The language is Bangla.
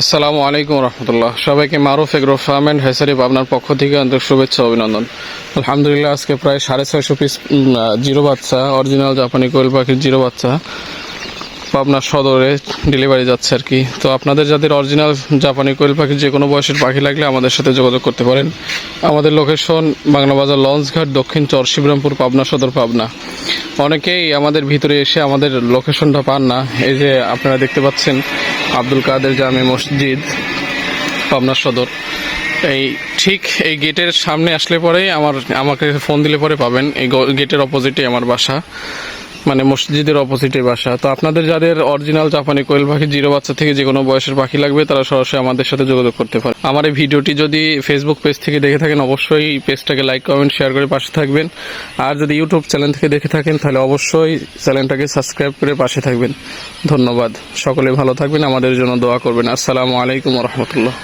আসসালামু আলাইকুম রহমতুল্লাহ। সবাইকে Maruf agro farm and hatchery আপনার পক্ষ থেকে আন্তরিক শুভেচ্ছা অভিনন্দন। আলহামদুলিল্লাহ, আজকে প্রায় সাড়ে ছয়শো পিস জিরো বাচ্চা অরিজিনাল জাপানি কোয়েল পাখির জিরো বাচ্চা। পাবনা সদরে ডেলিভারি যাচ্ছে আর কি। তো আপনাদের যাদের অরিজিনাল জাপানি কোয়েল পাখি, যে কোনো বয়সের পাখি লাগলে আমাদের সাথে যোগাযোগ করতে পারেন। আমাদের লোকেশন বাংলা বাজার লঞ্চঘাট দক্ষিণ চর, শিবরামপুর, পাবনা সদর, পাবনা। অনেকেই আমাদের ভিতরে এসে আমাদের লোকেশনটা পান না। এই যে আপনারা দেখতে পাচ্ছেন, আব্দুল কাদের জামে মসজিদ, পাবনা সদর। এই ঠিক এই গেটের সামনে আসলে পরেই আমার, আমাকে ফোন দিলে পরে পাবেন। এই গেটের অপোজিটে আমার বাসা। মানে মসজিদের অপোজিটে বাসা। তো আপনাদের যাদের অরিজিনাল জাপানি কোয়েল পাখি জিরো বাচ্চা থেকে যে কোনো বয়সের পাখি লাগবে, তারা সরাসরি আমাদের সাথে যোগাযোগ করতে পারে আমার এই ভিডিওটি যদি ফেসবুক পেজ থেকে দেখে থাকেন, অবশ্যই পেজটাকে লাইক কমেন্ট শেয়ার করে পাশে থাকবেন। আর যদি ইউটিউব চ্যানেল থেকে দেখে থাকেন, তাহলে অবশ্যই চ্যানেলটাকে সাবস্ক্রাইব করে পাশে থাকবেন। ধন্যবাদ। সকলে ভালো থাকবেন। আমাদের জন্য দোয়া করবেন। আসসালামু আলাইকুম রহমতুল্লাহ।